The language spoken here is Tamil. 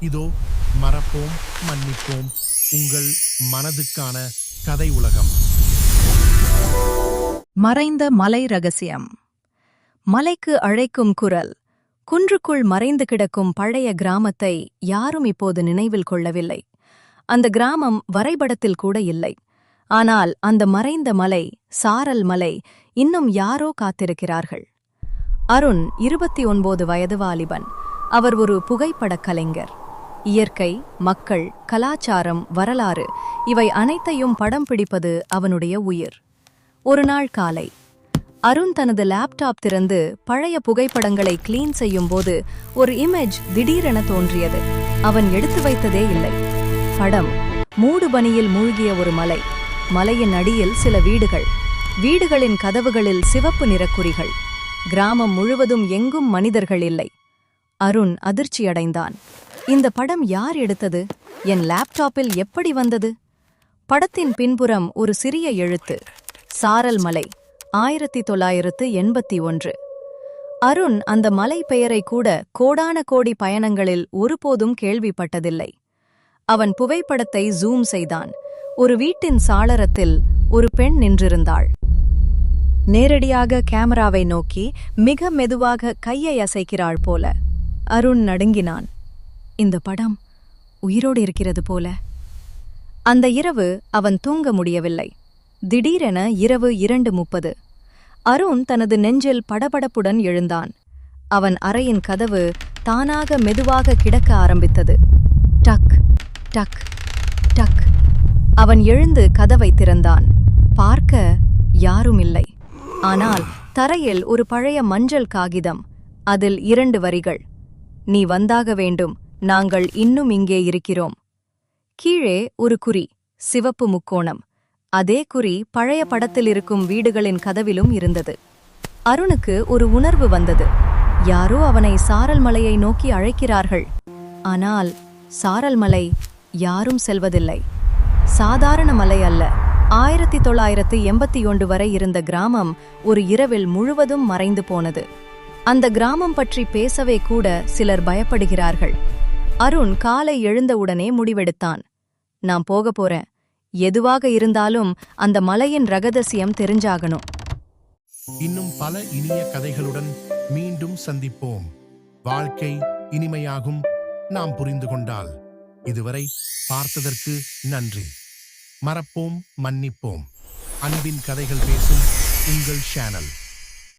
இதோ மறப்போம் மன்னிப்போம் உங்கள் மனதுக்கான கதை உலகம். மறைந்த மலை ரகசியம். மலைக்கு அழைக்கும் குரல். குன்றுக்குள் மறைந்து கிடக்கும் பழைய கிராமத்தை யாரும் இப்போது நினைவில் கொள்ளவில்லை. அந்த கிராமம் வரைபடத்தில் கூட இல்லை. ஆனால் அந்த மறைந்த மலை சாரல் மலை இன்னும் யாரோ காத்திருக்கிறார்கள். அருண் இருபத்தி ஒன்பது வயது வாலிபன். அவர் ஒரு புகைப்படக் கலைஞர். இயற்கை மக்கள் கலாச்சாரம் வரலாறு இவை அனைத்தையும் படம் பிடிப்பது அவனுடைய உயிர். ஒரு நாள் காலை அருண் தனது லேப்டாப் திறந்து பழைய புகைப்படங்களை கிளீன் செய்யும்போது ஒரு இமேஜ் திடீரென தோன்றியது. அவன் எடுத்து வைத்ததே இல்லை. படம் மூடுபனியில் மூழ்கிய ஒரு மலை மலையின் அடியில் சில வீடுகள் வீடுகளின் கதவுகளில் சிவப்பு நிறக்குறிகள். கிராமம் முழுவதும் எங்கும் மனிதர்கள் இல்லை. அருண் அதிர்ச்சியடைந்தான். இந்த படம் யார் எடுத்தது? என் லேப்டாப்பில் எப்படி வந்தது? படத்தின் பின்புறம் ஒரு சிறிய எழுத்து. சாரல் மலை ஆயிரத்தி தொள்ளாயிரத்து எண்பத்தி ஒன்று. அருண் அந்த மலை பெயரை கூட கோடான கோடி பயணங்களில் ஒருபோதும் கேள்விப்பட்டதில்லை. அவன் புகைப்படத்தை ஜூம் செய்தான். ஒரு வீட்டின் சாளரத்தில் ஒரு பெண் நின்றிருந்தாள். நேரடியாக கேமராவை நோக்கி மிக மெதுவாக கையை அசைக்கிறாள் போல. அருண் நடுங்கினான். இந்த படம் உயிரோடு இருக்கிறது போல. அந்த இரவு அவன் தூங்க முடியவில்லை. திடீரென இரவு இரண்டு முப்பது. அருண் தனது நெஞ்சில் படபடப்புடன் எழுந்தான். அவன் அறையின் கதவு தானாக மெதுவாக கிடக்க ஆரம்பித்தது. டக் டக் டக். அவன் எழுந்து கதவை திறந்தான். பார்க்க யாரும் இல்லை ஆனால் தரையில் ஒரு பழைய மஞ்சள் காகிதம் அதில் இரண்டு வரிகள். நீ வந்தாக வேண்டும். நாங்கள் இன்னும் இங்கே இருக்கிறோம். கீழே ஒரு குறி சிவப்பு முக்கோணம். அதே குறி பழைய படத்தில் இருக்கும் வீடுகளின் கதவிலும் இருந்தது. அருணுக்கு ஒரு உணர்வு வந்தது. யாரோ அவனை சாரல் மலையை நோக்கி அழைக்கிறார்கள். ஆனால் சாரல் மலை யாரும் செல்வதில்லை. சாதாரண மலை அல்ல. ஆயிரத்தி தொள்ளாயிரத்து எண்பத்தி ஒன்று வரை இருந்த கிராமம் ஒரு இரவில் முழுவதும் மறைந்து போனது. அந்த கிராமம் பற்றி பேசவே கூட சிலர் பயப்படுகிறார்கள். அருண் காலை எழுந்தவுடனே முடிவெடுத்தான். நான் போக போறேன். எதுவாக இருந்தாலும் அந்த மலையின் ரகதசியம் தெரிஞ்சாகணும். இன்னும் பல இனிய கதைகளுடன் மீண்டும் சந்திப்போம். வாழ்க்கை இனிமையாகும். நாம் புரிந்து கொண்டால். இதுவரை பார்த்ததற்கு நன்றி. மறப்போம் மன்னிப்போம். அன்பின் கதைகள் பேசும் உங்கள் சேனல்.